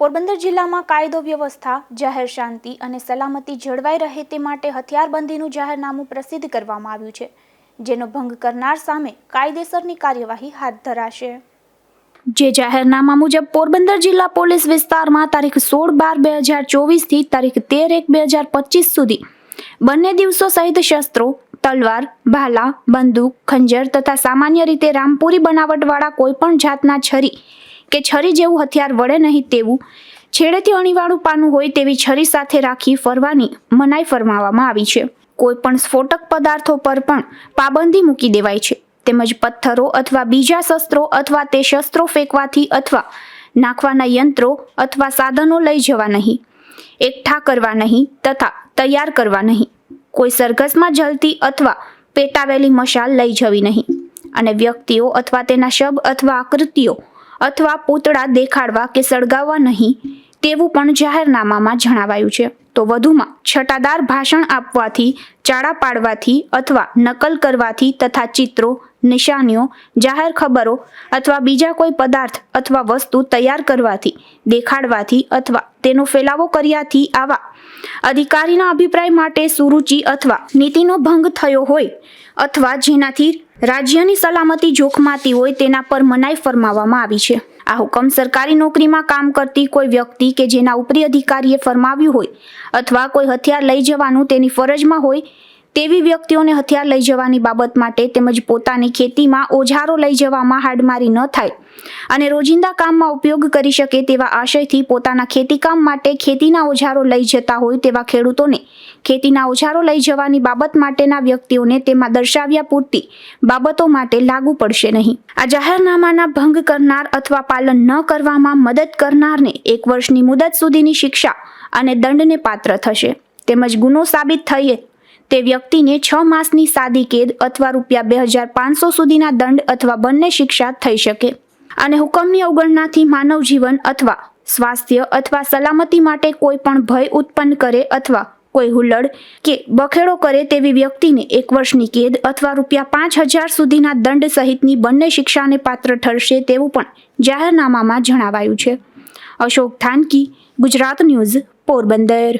પોરબંદર જિલ્લામાં કાયદો વ્યવસ્થા, જાહેર શાંતિ અને સલામતી જળવાઈ રહે તે માટે હથિયારબંધીનું જાહેરનામું પ્રસિદ્ધ કરવામાં આવ્યું છે, જેનો ભંગ કરનાર સામે કાયદેસરની કાર્યવાહી હાથ ધરાશે. જે જાહેરનામા મુજબ, પોરબંદર જિલ્લા પોલીસ વિસ્તારમાં તારીખ સોળ બાર બે હજાર ચોવીસથી તારીખ તેર એક બે હજાર પચીસ સુધી બંને દિવસો સહિત શસ્ત્રો, તલવાર, ભાલા, બંદૂક, ખંજર તથા સામાન્ય રીતે રામપુરી બનાવટવાળા કોઈપણ જાતના છરી કે છરી જેવું હથિયાર વળે નહીં તેવું. છેડેથી અણીવાળું પાનું હોય તેવી છરી સાથે રાખી ફરવાની મનાઈ ફરમાવવામાં આવી છે. કોઈ પણ સ્ફોટક પદાર્થો પર પણ પાબંદી મૂકી દેવાય છે. તેમજ પથ્થરો અથવા બીજા શસ્ત્રો અથવા તે શસ્ત્રો ફેંકવાથી અથવા નાખવાના યંત્રો અથવા સાધનો લઈ જવા નહીં. એકઠા કરવા નહીં તથા તૈયાર કરવા નહીં. કોઈ સરઘસમાં જલતી અથવા પેટાવેલી મશાલ લઈ જવી નહીં. અને વ્યક્તિઓ અથવા તેના શબ અથવા આકૃતિઓ અથવા પૂતળા દેખાડવા કે સળગાવવા નહીં તેવું પણ જાહેરનામામાં જણાવાયું છે. તો વધુમાં છટાદાર ભાષણ આપવાથી, ચાળા પાડવાથી અથવા નકલ કરવાથી તથા ચિત્રો, નિશાનીઓ, જાહેર ખબરો અથવા બીજા કોઈ પદાર્થ અથવા વસ્તુ તૈયાર કરવાથી, દેખાડવાથી અથવા તેનો ફેલાવો કર્યાથી આવા અધિકારીના અભિપ્રાય માટે સુરુચિ અથવા નીતિનો ભંગ થયો હોય અથવા જેનાથી રાજ્યની સલામતી જોખમાતી હોય તેના પર મનાઈ ફરમાવવામાં આવી છે. આ હુકમ સરકારી નોકરીમાં કામ કરતી કોઈ વ્યક્તિ કે જેના ઉપરી અધિકારીએ ફરમાવ્યું હોય અથવા કોઈ હથિયાર લઈ જવાનું તેની ફરજમાં હોય તેવી વ્યક્તિઓને હથિયાર લઈ જવાની બાબત માટે તેમજ પોતાની ખેતીમાં ઓજારો લઈ જવામાં હાડમારી ન થાય અને રોજિંદા કામમાં ઉપયોગ કરી શકે તેવા આશયથી પોતાના ખેતીકામ માટે ખેતીના ઓજારો લઈ જતા હોય તેવા ખેડૂતોને ખેતીના ઓજારો લઈ જવાની બાબત માટેના વ્યક્તિઓને તેમાં દર્શાવ્યા પૂરતી બાબતો માટે લાગુ પડશે નહીં. આ જાહેરનામાના ભંગ કરનાર અથવા પાલન ન કરવામાં મદદ કરનારને એક વર્ષની મુદત સુધીની શિક્ષા અને દંડને પાત્ર થશે. તેમજ ગુનો સાબિત થઈએ તે વ્યક્તિને છ માસની સાદી કેદ અથવા રૂપિયા બે હજાર પાંચસો સુધીના દંડ અથવા બંને શિક્ષા થઈ શકે. અને હુકમની અવગણનાથી માનવ જીવન અથવા સ્વાસ્થ્ય અથવા સલામતી માટે કોઈ પણ ભય ઉત્પન્ન કરે અથવા કોઈ હુલ્લડ કે બખેડો કરે તેવી વ્યક્તિને એક વર્ષની કેદ અથવા રૂપિયા પાંચ હજાર સુધીના દંડ સહિતની બંને શિક્ષાને પાત્ર ઠરશે તેવું પણ જાહેરનામામાં જણાવાયું છે. અશોક થાનકી, ગુજરાત ન્યૂઝ, પોરબંદર.